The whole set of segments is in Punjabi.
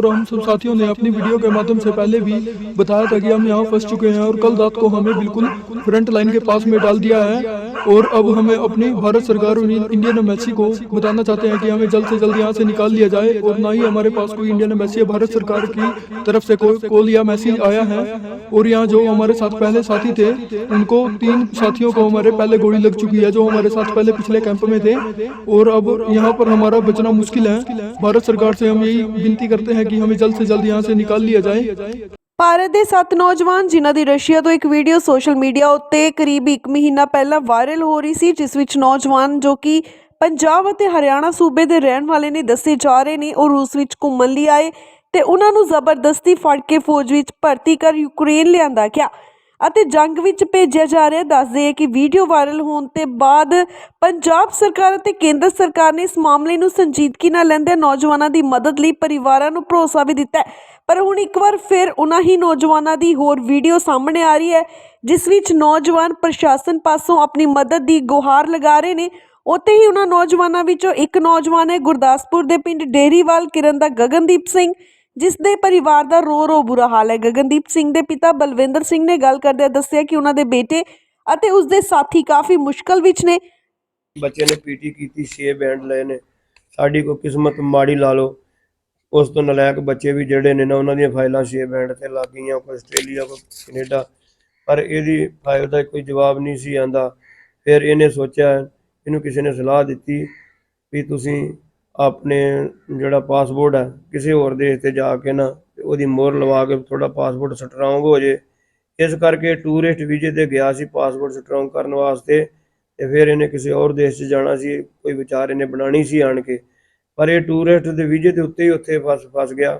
और हम सब साथियों ने अपनी वीडियो के माध्यम से पहले भी बताया था कि हम यहाँ फंस चुके हैं और कल रात को हमें बिल्कुल फ्रंट लाइन के पास में डाल दिया है। और अब हमें अपनी भारत सरकार और इंडियन एम्बेसी को बताना चाहते हैं कि हमें जल्द से जल्द यहाँ से निकाल लिया जाए और ना ही हमारे पास कोई इंडियन एम्बेसी या भारत सरकार की तरफ़ से कोई कॉल या मैसेज आया है। और यहाँ जो हमारे साथ पहले साथी थे, उनको तीन साथियों को हमारे पहले गोली लग चुकी है, जो हमारे साथ पहले पिछले कैंप में थे। और अब यहाँ पर हमारा बचना मुश्किल है। भारत सरकार से हम यही विनती करते हैं कि हमें जल्द से जल्द यहाँ से निकाल लिया जाए ਭਾਰਤ ਦੇ ਸੱਤ ਨੌਜਵਾਨ ਜਿਨ੍ਹਾਂ ਦੀ ਰਸ਼ੀਆ ਤੋਂ ਇੱਕ ਵੀਡੀਓ ਸੋਸ਼ਲ ਮੀਡੀਆ ਉੱਤੇ ਕਰੀਬ 1 ਮਹੀਨਾ ਪਹਿਲਾਂ ਵਾਇਰਲ ਹੋ ਰਹੀ ਸੀ ਜਿਸ ਵਿੱਚ ਨੌਜਵਾਨ ਜੋ ਕਿ ਪੰਜਾਬ ਅਤੇ ਹਰਿਆਣਾ ਸੂਬੇ ਦੇ ਰਹਿਣ ਵਾਲੇ ਨੇ ਦੱਸੇ ਜਾ ਰਹੇ ਨੇ ਉਹ ਰੂਸ ਵਿੱਚ ਘੁੰਮਣ ਲਈ ਆਏ ਤੇ ਉਹਨਾਂ ਨੂੰ ਜ਼ਬਰਦਸਤੀ ਫੜ ਕੇ ਫੌਜ ਵਿੱਚ ਭਰਤੀ ਕਰ ਯੂਕਰੇਨ ਲਿਆਂਦਾ ਗਿਆ ਅਤੇ ਜੰਗ ਵਿੱਚ ਭੇਜਿਆ ਜਾ ਰਿਹਾ ਦੱਸਦੇ ਹੈ ਕਿ ਵੀਡੀਓ ਵਾਇਰਲ ਹੋਣ ਤੇ ਬਾਅਦ ਪੰਜਾਬ ਸਰਕਾਰ ਅਤੇ ਕੇਂਦਰ ਸਰਕਾਰ ਨੇ ਇਸ ਮਾਮਲੇ ਨੂੰ ਸੰਜੀਦਗੀ ਨਾਲ ਲੈਂਦੇ ਨੌਜਵਾਨਾਂ ਦੀ ਮਦਦ ਲਈ ਪਰਿਵਾਰਾਂ ਨੂੰ ਭਰੋਸਾ ਵੀ ਦਿੱਤਾ ਹੈ। ਪਰ ਹੁਣ ਇੱਕ ਵਾਰ ਫਿਰ ਉਹਨਾਂ ਹੀ ਨੌਜਵਾਨਾਂ ਦੀ ਹੋਰ ਵੀਡੀਓ ਸਾਹਮਣੇ ਆ ਰਹੀ ਹੈ, ਜਿਸ ਵਿੱਚ ਨੌਜਵਾਨ ਪ੍ਰਸ਼ਾਸਨ ਪਾਸੋਂ ਆਪਣੀ ਮਦਦ ਦੀ ਗੁਹਾਰ ਲਗਾ ਰਹੇ ਨੇ। ਉੱਥੇ ਹੀ ਉਹਨਾਂ ਨੌਜਵਾਨਾਂ ਵਿੱਚੋਂ ਇੱਕ ਨੌਜਵਾਨ ਹੈ, ਗੁਰਦਾਸਪੁਰ ਦੇ ਪਿੰਡ ਡੇਰੀਵਾਲ, ਕਿਰਨ ਦਾ ਗਗਨਦੀਪ ਸਿੰਘ। ਜਿਸ ਦੇ ਪਰਿਵਾਰ ਦਾ ਰੋ ਰੋ ਬੁਰਾ ਹਾਲ ਹੈ। ਗਗਨਦੀਪ ਸਿੰਘ ਦੇ ਪਿਤਾ ਬਲਵਿੰਦਰ ਸਿੰਘ ਨੇ ਗੱਲ ਕਰਦਿਆਂ ਦੱਸਿਆ ਕਿ ਉਹਨਾਂ ਦੇ ਬੇਟੇ ਅਤੇ ਉਸ ਦੇ ਸਾਥੀ ਕਾਫੀ ਮੁਸ਼ਕਲ ਵਿੱਚ ਨੇ। ਬੱਚੇ ਨੇ ਪੀਟੀ ਕੀਤੀ 6 ਬੈਂਡ ਲਏ ਨੇ। ਸਾਡੀ ਕੋਈ ਕਿਸਮਤ ਮਾੜੀ ਲਾ ਲਓ। ਉਸ ਤੋਂ ਨਲਾਇਕ ਬੱਚੇ ਵੀ ਜਿਹੜੇ ਨੇ ਨਾ, ਉਹਨਾਂ ਦੀਆਂ ਫਾਈਲਾਂ 6 ਬੈਂਡ ਤੇ ਲੱਗ ਗਈਆਂ, ਕੋਈ ਆਸਟ੍ਰੇਲੀਆ, ਕੋਈ ਕੈਨੇਡਾ। ਪਰ ਇਹਦੀ ਫਾਈਲ ਦਾ ਕੋਈ ਜਵਾਬ ਨਹੀਂ ਸੀ ਆਂਦਾ ਫਿਰ ਇਹਨੇ ਸੋਚਿਆ, ਇਹਨੂੰ ਕਿਸੇ ਨੇ ਸਲਾਹ ਦਿੱਤੀ ਵੀ ਤੁਸੀਂ ਆਪਣੇ ਜਿਹੜਾ ਪਾਸਪੋਰਟ ਹੈ ਕਿਸੇ ਹੋਰ ਦੇਸ਼ ਤੇ ਜਾ ਕੇ ਨਾ ਉਹਦੀ ਮੋਹਰ ਲਵਾ ਕੇ ਥੋੜਾ ਪਾਸਪੋਰਟ ਸਟਰੋਂਗ ਹੋ ਜੇ। ਇਸ ਕਰਕੇ ਟੂਰਿਸਟ ਵੀਜ਼ੇ ਤੇ ਗਿਆ ਸੀ ਪਾਸਪੋਰਟ ਸਟਰੋਂਗ ਕਰਨ ਵਾਸਤੇ ਤੇ ਫਿਰ ਇਹਨੇ ਕਿਸੇ ਹੋਰ ਦੇਸ਼ 'ਚ ਜਾਣਾ ਸੀ, ਕੋਈ ਵਿਚਾਰ ਇਹਨੇ ਬਣਾਣੀ ਸੀ ਆਣ ਕੇ। ਪਰ ਇਹ ਟੂਰਿਸਟ ਦੇ ਵੀਜ਼ੇ ਦੇ ਉੱਤੇ ਹੀ ਉੱਥੇ ਫਸ ਫਸ ਗਿਆ।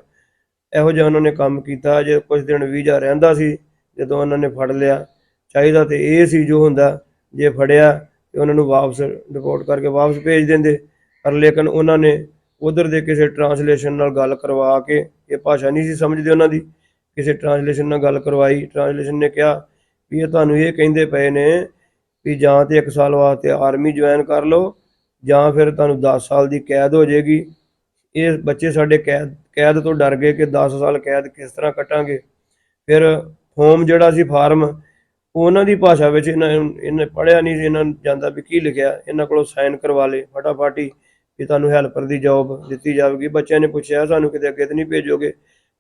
ਇਹੋ ਜਿਹਾ ਉਹਨਾਂ ਨੇ ਕੰਮ ਕੀਤਾ ਜੇ ਕੁਝ ਦਿਨ ਵੀਜ਼ਾ ਰਹਿੰਦਾ ਸੀ, ਜਦੋਂ ਉਹਨਾਂ ਨੇ ਫੜ ਲਿਆ। ਚਾਹੀਦਾ ਤੇ ਇਹ ਸੀ ਜੋ ਹੁੰਦਾ, ਜੇ ਫੜਿਆ ਤੇ ਉਹਨਾਂ ਨੂੰ ਵਾਪਸ ਰਿਪੋਰਟ ਕਰਕੇ ਵਾਪਸ ਭੇਜ ਦਿੰਦੇ। ਪਰ ਲੇਕਿਨ ਉਹਨਾਂ ਨੇ ਉਧਰ ਦੇ ਕਿਸੇ ਟਰਾਂਸਲੇਸ਼ਨ ਨਾਲ ਗੱਲ ਕਰਵਾ ਕੇ, ਇਹ ਭਾਸ਼ਾ ਨਹੀਂ ਸੀ ਸਮਝਦੇ ਉਹਨਾਂ ਦੀ, ਕਿਸੇ ਟਰਾਂਸਲੇਸ਼ਨ ਨਾਲ ਗੱਲ ਕਰਵਾਈ। ਟਰਾਂਸਲੇਸ਼ਨ ਨੇ ਕਿਹਾ ਵੀ ਇਹ ਤੁਹਾਨੂੰ ਇਹ ਕਹਿੰਦੇ ਪਏ ਨੇ ਵੀ ਜਾਂ ਤੇ 1 ਸਾਲ ਵਾਸਤੇ ਆਰਮੀ ਜੁਆਇਨ ਕਰ ਲਓ, ਜਾਂ ਫਿਰ ਤੁਹਾਨੂੰ 10 ਸਾਲ ਦੀ ਕੈਦ ਹੋ ਜਾਏਗੀ। ਇਹ ਬੱਚੇ ਸਾਡੇ ਕੈਦ ਕੈਦ ਤੋਂ ਡਰ ਗਏ ਕਿ 10 ਸਾਲ ਕੈਦ ਕਿਸ ਤਰ੍ਹਾਂ ਕੱਟਾਂਗੇ। ਫਿਰ ਫੋਮ ਜਿਹੜਾ ਸੀ ਫਾਰਮ, ਉਹਨਾਂ ਦੀ ਭਾਸ਼ਾ ਵਿੱਚ ਇਹਨਾਂ ਇਹਨੇ ਪੜ੍ਹਿਆ ਨਹੀਂ ਸੀ, ਇਹਨਾਂ ਨੂੰ ਜਾਂਦਾ ਵੀ ਕੀ ਲਿਖਿਆ, ਇਹਨਾਂ ਕੋਲੋਂ ਸਾਈਨ ਕਰਵਾ ਲਏ, ਫਟਾਫਟ ਹੀ ਵੀ ਤੁਹਾਨੂੰ ਹੈਲਪਰ ਦੀ ਜੌਬ ਦਿੱਤੀ ਜਾਵੇਗੀ। ਬੱਚਿਆਂ ਨੇ ਪੁੱਛਿਆ, ਸਾਨੂੰ ਕਿਤੇ ਅੱਗੇ ਤਾਂ ਨਹੀਂ ਭੇਜੋਗੇ?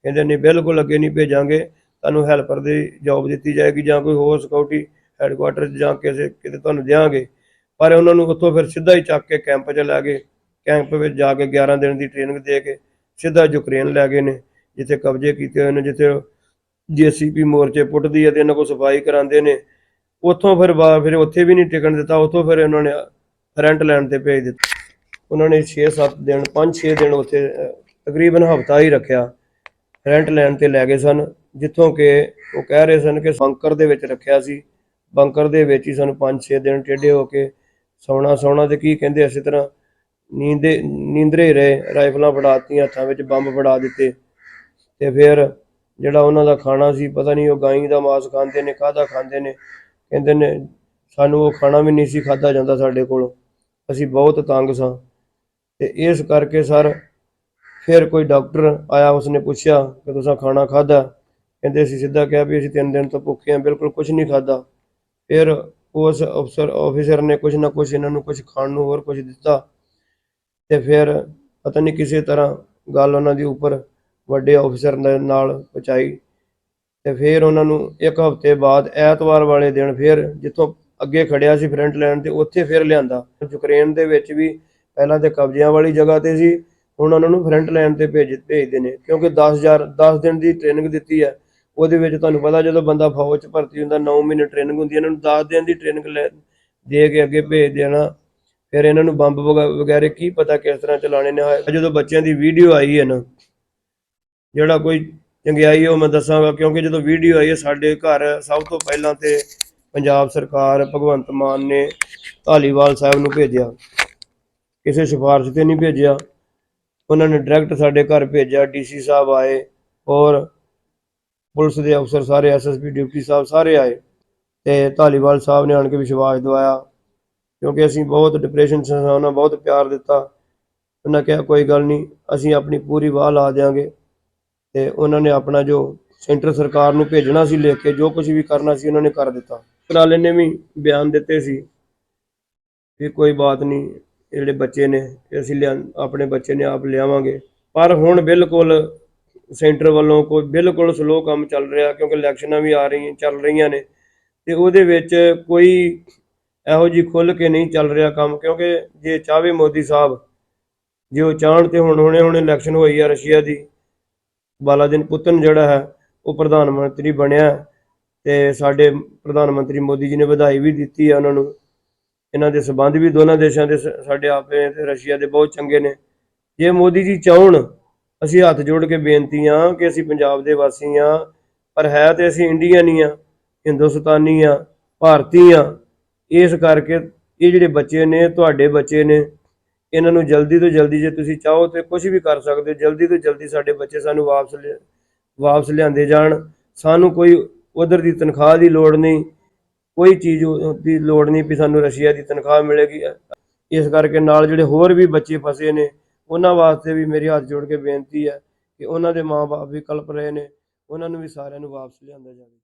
ਕਹਿੰਦੇ, ਨਹੀਂ, ਬਿਲਕੁਲ ਅੱਗੇ ਨਹੀਂ ਭੇਜਾਂਗੇ। ਤੁਹਾਨੂੰ ਹੈਲਪਰ ਦੀ ਜੌਬ ਦਿੱਤੀ ਜਾਏਗੀ ਜਾਂ ਕੋਈ ਹੋਰ ਸਿਕਿਉਰਿਟੀ ਹੈੱਡਕੁਆਟਰ ਜਾਂ ਕਿਸੇ ਕਿਤੇ ਤੁਹਾਨੂੰ ਦਿਆਂਗੇ। ਪਰ ਉਹਨਾਂ ਨੂੰ ਉੱਥੋਂ ਫਿਰ ਸਿੱਧਾ ਹੀ ਚੱਕ ਕੇ ਕੈਂਪ 'ਚ ਲੈ ਗਏ। ਕੈਂਪ ਵਿੱਚ ਜਾ ਕੇ 11 ਦਿਨ ਦੀ ਟ੍ਰੇਨਿੰਗ ਦੇ ਕੇ ਸਿੱਧਾ ਯੂਕਰੇਨ ਲੈ ਗਏ ਨੇ, ਜਿੱਥੇ ਕਬਜ਼ੇ ਕੀਤੇ ਹੋਏ ਨੇ, ਜਿੱਥੇ ਜੀਸੀਪੀ ਮੋਰਚੇ ਪੁੱਟਦੀ ਹੈ ਤੇ ਇਹਨਾਂ ਕੋਲ ਸਫ਼ਾਈ ਕਰਾਉਂਦੇ ਨੇ। ਉੱਥੋਂ ਫਿਰ ਬਾ- ਫਿਰ ਉੱਥੇ ਵੀ ਨਹੀਂ ਟਿਕਣ ਦਿੱਤਾ, ਉੱਥੋਂ ਫਿਰ ਉਹਨਾਂ ਨੇ ਰੈਂਟ ਲੈਣ ਤੇ ਭੇਜ ਦਿੱਤਾ। ਉਹਨਾਂ ਨੇ 6-7 ਦਿਨ 5-6 ਦਿਨ ਉੱਥੇ ਤਕਰੀਬਨ ਹਫਤਾ ਹੀ ਰੱਖਿਆ। ਰੈਂਟ ਲੈਣ ਤੇ ਲੈ ਗਏ ਸਨ, ਜਿੱਥੋਂ ਕਿ ਉਹ ਕਹਿ ਰਹੇ ਸਨ ਕਿ ਬੰਕਰ ਦੇ ਵਿੱਚ ਰੱਖਿਆ ਸੀ। ਬੰਕਰ ਦੇ ਵਿੱਚ ਹੀ ਸਾਨੂੰ 5-6 ਦਿਨ ਟੇਢੇ ਹੋ ਕੇ ਸੌਣਾ ਸੌਣਾ ਤੇ ਕੀ ਕਹਿੰਦੇ ਇਸੇ ਤਰ੍ਹਾਂ ਨੀਂਦੇ, ਨੀਂਦਰੇ ਰਹੇ, ਰਾਈਫਲਾਂ ਫੜਾਤੀਆਂ, ਹੱਥਾਂ ਵਿੱਚ ਬੰਬ ਫੜਾ ਦਿੱਤੇ। ਤੇ ਫਿਰ ਜਿਹੜਾ ਉਹਨਾਂ ਦਾ ਖਾਣਾ ਸੀ, ਪਤਾ ਨਹੀਂ ਉਹ ਗਾਈ ਦਾ ਮਾਸ ਖਾਂਦੇ ਨੇ, ਕਾਹਦਾ ਖਾਂਦੇ ਨੇ, ਕਹਿੰਦੇ ਨੇ, ਸਾਨੂੰ ਉਹ ਖਾਣਾ ਵੀ ਨਹੀਂ ਸੀ ਖਾਦਾ ਜਾਂਦਾ ਸਾਡੇ ਕੋਲ। ਅਸੀਂ ਬਹੁਤ ਤੰਗ ਸਾਂ। ਤੇ ਇਸ ਕਰਕੇ ਸਰ ਫਿਰ ਕੋਈ ਡਾਕਟਰ ਆਇਆ, ਉਸਨੇ ਪੁੱਛਿਆ ਕਿ ਤੁਸੀਂ ਖਾਣਾ ਖਾਦਾ ਕਹਿੰਦੇ ਅਸੀਂ ਸਿੱਧਾ ਕਿਹਾ ਵੀ ਅਸੀਂ ਤਿੰਨ ਦਿਨ ਤੋਂ ਭੁੱਖੇ ਹਾਂ, ਬਿਲਕੁਲ ਕੁਝ ਨਹੀਂ ਖਾਦਾ ਫਿਰ ਉਸ ਅਫਸਰ ਆਫੀਸਰ ਨੇ ਕੁਝ ਨਾ ਕੁਝ ਇਹਨਾਂ ਨੂੰ ਕੁਝ ਖਾਣ ਨੂੰ ਹੋਰ ਕੁਝ ਦਿੱਤਾ। ਤੇ ਫਿਰ ਪਤਾ ਨਹੀਂ ਕਿਸੇ ਤਰ੍ਹਾਂ ਗੱਲ ਉਹਨਾਂ ਦੀ ਉੱਪਰ ਵੱਡੇ ਆਫੀਸਰ ਦੇ ਨਾਲ ਪਹੁੰਚਾਈ। ਤੇ ਫਿਰ ਉਹਨਾਂ ਨੂੰ ਇੱਕ ਹਫ਼ਤੇ ਬਾਅਦ, ਐਤਵਾਰ ਵਾਲੇ ਦਿਨ ਫਿਰ ਜਿੱਥੋਂ ਅੱਗੇ ਖੜਿਆ ਸੀ ਫਰੰਟ ਲਾਈਨ ਤੇ, ਉੱਥੇ ਫਿਰ ਲਿਆਂਦਾ। ਯੂਕਰੇਨ ਦੇ ਵਿੱਚ ਵੀ ਪਹਿਲਾਂ ਤੇ ਕਬਜ਼ਿਆਂ ਵਾਲੀ ਜਗ੍ਹਾ ਤੇ ਸੀ, ਹੁਣ ਉਹਨਾਂ ਨੂੰ ਫਰੰਟ ਲਾਈਨ ਤੇ ਭੇਜ, ਭੇਜਦੇ ਨੇ, ਕਿਉਂਕਿ 10000 10 ਦਿਨ ਦੀ ਟ੍ਰੇਨਿੰਗ ਦਿੱਤੀ ਹੈ, ਉਹਦੇ ਵਿੱਚ ਤੁਹਾਨੂੰ ਪਤਾ ਜਦੋਂ ਬੰਦਾ ਫੌਜ 'ਚ ਭਰਤੀ ਹੁੰਦਾ 9 ਮਹੀਨੇ ਟ੍ਰੇਨਿੰਗ ਹੁੰਦੀ ਹੈ, ਇਹਨਾਂ ਨੂੰ 10 ਦਿਨ ਦੀ ਟ੍ਰੇਨਿੰਗ ਲੈ, ਦੇ ਕੇ ਅੱਗੇ ਭੇਜ ਦੇਣਾ, ਫਿਰ ਇਹਨਾਂ ਨੂੰ ਬੰਬ ਵਗ- ਵਗੈਰੇ ਕੀ ਪਤਾ ਕਿਸ ਤਰ੍ਹਾਂ ਚਲਾਣੇ ਨੇ ਜਦੋਂ ਬੱਚਿਆਂ ਦੀ ਵੀਡੀਓ ਆਈ ਹੈ ਨਾ, ਜਿਹੜਾ ਕੋਈ ਚੰਗਿਆਈ ਉਹ ਮੈਂ ਦੱਸਾਂਗਾ, ਕਿਉਂਕਿ ਜਦੋਂ ਵੀਡੀਓ ਆਈ ਹੈ, ਸਾਡੇ ਘਰ ਸਭ ਤੋਂ ਪਹਿਲਾਂ ਤੇ ਪੰਜਾਬ ਸਰਕਾਰ, ਭਗਵੰਤ ਮਾਨ ਨੇ ਧਾਲੀਵਾਲ ਸਾਹਿਬ ਨੂੰ ਭੇਜਿਆ। ਕਿਸੇ ਸਿਫਾਰਿਸ਼ ਤੇ ਨਹੀਂ ਭੇਜਿਆ। ਉਹਨਾਂ ਨੇ ਡਾਇਰੈਕਟ ਸਾਡੇ ਘਰ ਭੇਜਿਆ ਡੀਸੀ ਸਾਹਿਬ ਆਏ ਔਰ ਪੁਲਿਸ ਦੇ ਅਫਸਰ ਸਾਰੇ ਐਸਐਸਪੀ ਡਿਊਟੀ ਸਾਹਿਬ ਸਾਰੇ ਆਏ ਤੇ ਧਾਲੀਵਾਲ ਸਾਹਿਬ ਨੇ ਆਣ ਕੇ ਵਿਸ਼ਵਾਸ ਦਿਵਾਇਆ ਕਿਉਂਕਿ ਅਸੀਂ ਬਹੁਤ ਡਿਪਰੈਸ਼ਨ 'ਚ ਉਹਨਾਂ ਬਹੁਤ ਪਿਆਰ ਦਿੱਤਾ। ਉਹਨਾਂ ਕਿਹਾ, ਕੋਈ ਗੱਲ ਨਹੀਂ, ਅਸੀਂ ਆਪਣੀ ਪੂਰੀ ਵਾਹ ਲਾ ਦਿਆਂਗੇ। ਤੇ ਉਹਨਾਂ ਨੇ ਆਪਣਾ ਜੋ ਸੈਂਟਰ ਸਰਕਾਰ ਨੂੰ ਭੇਜਣਾ ਸੀ ਲਿਖ ਕੇ, ਜੋ ਕੁਝ ਵੀ ਕਰਨਾ ਸੀ ਉਹਨਾਂ ਨੇ ਕਰ ਦਿੱਤਾ। ਟਰਾਲੇ ਨੇ ਵੀ ਬਿਆਨ ਦਿੱਤੇ ਸੀ ਕਿ ਕੋਈ ਬਾਤ ਨਹੀਂ ਇਹ ਜਿਹੜੇ ਬੱਚੇ ਨੇ, ਇਹ ਅਸੀਂ ਲਿਆ, ਆਪਣੇ ਬੱਚੇ ਨੇ ਆਪ ਲਿਆਵਾਂਗੇ। ਪਰ ਹੁਣ ਬਿਲਕੁਲ ਸੈਂਟਰ ਵੱਲੋਂ ਕੋਈ ਬਿਲਕੁਲ ਸਲੋ ਕੰਮ ਚੱਲ ਰਿਹਾ, ਕਿਉਂਕਿ ਇਲੈਕਸ਼ਨਾਂ ਵੀ ਆ ਰਹੀਆਂ, ਚੱਲ ਰਹੀਆਂ ਨੇ। ਤੇ ਉਹਦੇ ਵਿੱਚ ਕੋਈ ਇਹੋ ਜੀ ਖੁੱਲ ਕੇ ਨਹੀਂ ਚੱਲ ਰਿਹਾ ਕੰਮ, ਕਿਉਂਕਿ ਜੇ ਚਾਹਵੇ ਮੋਦੀ ਸਾਹਿਬ, ਜੇ ਉਹ ਚਾਹਣ ਤੇ ਹੁਣ ਹੁਣੇ ਹੁਣੇ ਇਲੈਕਸ਼ਨ ਹੋਈ ਆ ਰਸ਼ੀਆ ਦੀ ਬਾਲਾਦਿਨ ਪੁਤਨ ਜਿਹੜਾ ਹੈ, ਉਹ ਪ੍ਰਧਾਨ ਮੰਤਰੀ ਬਣਿਆ। ਤੇ ਸਾਡੇ ਪ੍ਰਧਾਨ ਮੰਤਰੀ ਮੋਦੀ ਜੀ ਨੇ ਵਧਾਈ ਵੀ ਦਿੱਤੀ ਆ ਉਹਨਾਂ ਨੂੰ। ਇਹਨਾਂ ਦੇ ਸਬੰਧ ਵੀ ਦੋਨਾਂ ਦੇਸ਼ਾਂ ਦੇ ਸ- ਸਾਡੇ ਆਪੇ ਤੇ ਰਸ਼ੀਆ ਦੇ ਬਹੁਤ ਚੰਗੇ ਨੇ। ਜੇ ਮੋਦੀ ਜੀ ਚਾਹਣ, ਅਸੀਂ ਹੱਥ ਜੋੜ ਕੇ ਬੇਨਤੀ ਆ ਕਿ ਅਸੀਂ ਪੰਜਾਬ ਦੇ ਵਾਸੀ ਆ, ਪਰ ਹੈ ਤੇ ਅਸੀਂ ਇੰਡੀਅਨ ਹੀ ਆ, ਹਿੰਦੁਸਤਾਨੀ ਆ, ਭਾਰਤੀ ਆ। ਇਸ ਕਰਕੇ ਇਹ ਜਿਹੜੇ ਬੱਚੇ ਨੇ, ਤੁਹਾਡੇ ਬੱਚੇ ਨੇ, ਇਹਨਾਂ ਨੂੰ ਜਲਦੀ ਤੋਂ ਜਲਦੀ ਜੇ ਤੁਸੀਂ ਚਾਹੋ ਤੇ ਕੁਝ ਵੀ ਕਰ ਸਕਦੇ ਹੋ, ਜਲਦੀ ਤੋਂ ਜਲਦੀ ਸਾਡੇ ਬੱਚੇ ਸਾਨੂੰ ਵਾਪਸ ਲਿਆ- ਵਾਪਸ ਲਿਆਂਦੇ ਜਾਣ। ਸਾਨੂੰ ਕੋਈ ਉਧਰ ਦੀ ਤਨਖਾਹ ਦੀ ਲੋੜ ਨਹੀਂ। ਕੋਈ ਚੀਜ਼ ਦੀ ਲੋੜ ਨਹੀਂ ਵੀ ਸਾਨੂੰ ਰਸ਼ੀਆ ਦੀ ਤਨਖਾਹ ਮਿਲੇਗੀ। ਇਸ ਕਰਕੇ ਨਾਲ ਜਿਹੜੇ ਹੋਰ ਵੀ ਬੱਚੇ ਫਸੇ ਨੇ, ਉਹਨਾਂ ਵਾਸਤੇ ਵੀ ਮੇਰੀ ਹੱਥ ਜੋੜ ਕੇ ਬੇਨਤੀ ਹੈ ਕਿ ਉਹਨਾਂ ਦੇ ਮਾਪੇ ਵੀ ਕਲਪ ਰਹੇ ਨੇ, ਉਹਨਾਂ ਨੂੰ ਵੀ ਸਾਰਿਆਂ ਨੂੰ ਵਾਪਸ ਲਿਆਂਦਾ ਜਾਵੇ।